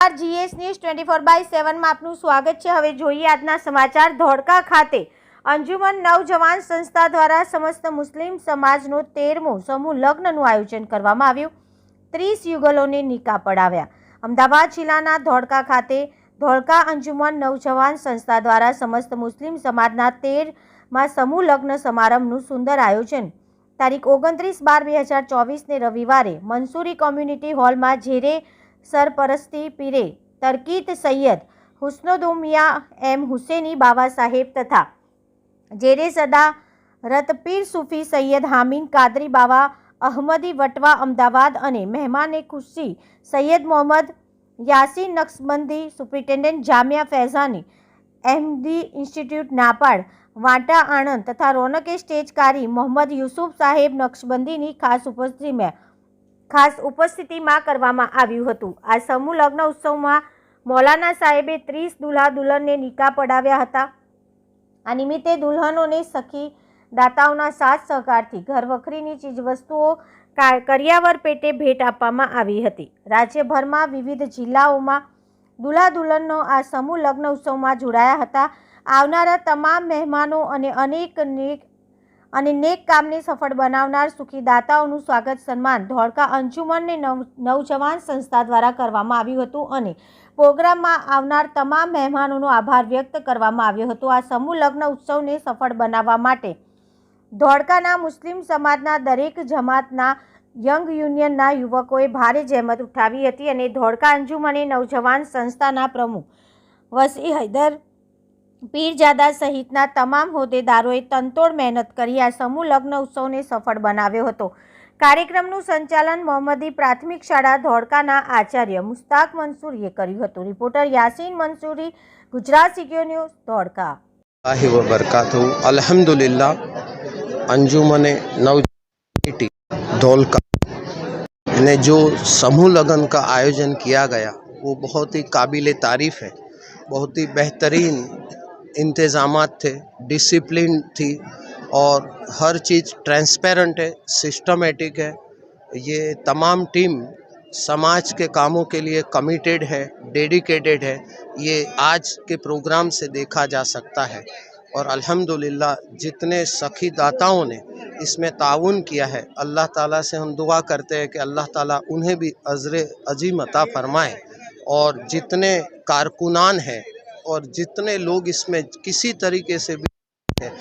નમસ્કાર twenty four by સેવનમાં આપનું સ્વાગત છે. હવે જોઈએ સમાચાર. ધોળકા ખાતે અંજુમન નવજવાન સંસ્થા દ્વારા સમસ્ત મુસ્લિમ સમાજનો તેરમો સમૂહ લગ્નનું આયોજન કરવામાં આવ્યું. ત્રીસ યુગલોને નિકા પડાવ્યા. અમદાવાદ જિલ્લાના ધોળકા ખાતે ધોળકા અંજુમન નવજવાન સંસ્થા દ્વારા સમસ્ત મુસ્લિમ સમાજના તેરમાં સમૂહ લગ્ન સમારંભનું સુંદર આયોજન. તારીખ ઓગણત્રીસ બાર બે હજાર ચોવીસને રવિવારે મંસૂરી કોમ્યુનિટી હોલમાં ઝેરે સરપરસ્તી પીરે. તરકીત સૈયદ હુસ્નોદુમિયા એમ હુસેની બાવા સાહેબ તથા જેરે સદા રતપીર સૂફી સૈયદ હામીન કાદરી બાવા અહમદી વટવા અમદાવાદ અને મહેમાને ખુશી Sayed Mohammad Yasin Naqshbandi superintendent Jamia Faizani MD institute Napad, Vanta Anand તથા રોનકે સ્ટેજકારી મોહમ્મદ યુસુફ સાહેબ નક્સબંધીની ખાસ ઉપસ્થિતિમાં ખાસ ઉપસ્થિતિમાં કરવામાં આવ્યું હતું. આ સમૂહ લગ્ન ઉત્સવમાં મૌલાના સાહેબે ત્રીસ દુલ્હા દુલ્હનને નિકાહ પડાવ્યા હતા. આ નિમિત્તે દુલ્હનોને સખી દાતાઓના સાથ સહકારથી ઘરવખરીની ચીજવસ્તુઓ કા- કરિયાવર પેટે ભેટ આપવામાં આવી હતી. રાજ્યભરમાં વિવિધ જિલ્લાઓમાં દુલ્હા દુલ્હનનો આ સમૂહ લગ્ન ઉત્સવમાં જોડાયા હતા. આવનારા તમામ મહેમાનો અને અનેક નેક અને નેક કામને સફળ બનાવનાર સુખીદાતાઓનું સ્વાગત સન્માન ધોળકા અંજુમનને નવ, નવજવાન સંસ્થા દ્વારા કરવામાં આવ્યું હતું અને પ્રોગ્રામમાં આવનાર તમામ મહેમાનોનો આભાર વ્યક્ત કરવામાં આવ્યો હતો. આ સમૂહ લગ્ન ઉત્સવને સફળ બનાવવા માટે ધોળકાના મુસ્લિમ સમાજના દરેક જમાતના યંગ યુનિયનના યુવકોએ ભારે જહેમત ઉઠાવી હતી અને ધોળકા અંજુમને નવજવાન સંસ્થાના પ્રમુખ વસી હૈદર પીરજાદા સહિતના તમામ હોદ્દેદારોએ તનતોડ મહેનત કરી આ સમૂહ લગ્ન ઉત્સવને સફળ બનાવ્યો હતો કાર્યક્રમનું સંચાલન મોહમ્મદી પ્રાથમિક શાળા ધોળકાના આચાર્ય મુસ્તાક મંસૂરીએ કર્યું હતું રિપોર્ટર યાસીન મંસૂરી ગુજરાત સિક્યો ન્યૂઝ ધોળકા अल्लाह व बरकातहू अल्हम्दुलिल्लाह अंजुमन नवटी धौलका ने जो समूह लगन का आयोजन किया गया वो बहुत ही काबिल तारीफ़ है बहुत ही बेहतरीन इंतज़ामात थे डिसिप्लिन थी और हर चीज़ ट्रांसपेरेंट है सिस्टमेटिक है। ये तमाम टीम समाज के कामों के लिए कमिटेड है डेडिकेटेड है। ये आज के प्रोग्राम से देखा जा सकता है। और अल्हम्दुलिल्लाह, जितने सखी दाताओं ने इसमें ताउन किया है, अल्लाह ताला से हम दुआ करते हैं कि अल्लाह ताला उन्हें भी अज़र अजीम अता फरमाए। और जितने कारकुनान हैं और जितने लोग इसमें किसी तरीके से भी हैं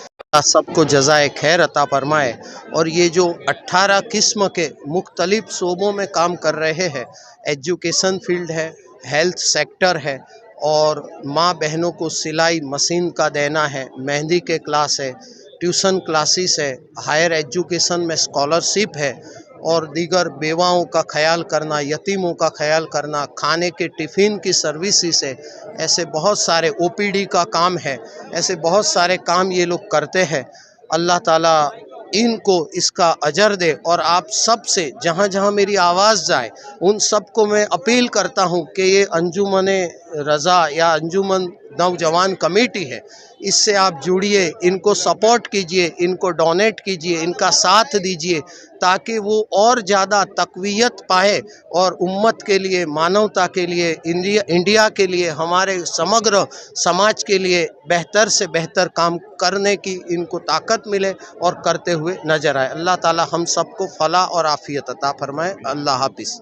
सबको जजाय खैर अता फरमाए। और ये जो 18 किस्म के मुख्तलिफ़ शोबों में काम कर रहे हैं, एजुकेशन फ़ील्ड है, हेल्थ सेक्टर है, और माँ बहनों को सिलाई मशीन का देना है, मेहंदी के क्लास है, ट्यूशन क्लासेस है, हायर एजुकेशन में स्कॉलरशिप है और दीगर बेवाओं का ख्याल करना, यतीमों का ख्याल करना, खाने के टिफ़िन की सर्विसेज़ है ऐसे बहुत सारे ओपीडी का काम है, ऐसे बहुत सारे काम ये लोग करते हैं। अल्लाह ताला इनको इसका अजर दे और आप सबसे जहाँ जहाँ मेरी आवाज़ जाए, उन सबको मैं अपील करता हूँ कि ये अंजुमन रज़ा या अंजुमन नौजवान कमेटी है। इससे आप जुड़िए, इनको सपोर्ट कीजिए, इनको डोनेट कीजिए, इनका साथ दीजिए, ताकि वो और ज़्यादा तकवीत पाए और उम्मत के लिए, मानवता के लिए, इंडिया इंडिया के लिए, हमारे समग्र समाज के लिए बेहतर से बेहतर काम करने की इनको ताकत मिले और करते हुए नज़र आए। अल्लाह ताला हम सबको फला और आफ़ियत अता फरमाए। अल्लाह हाफिज़।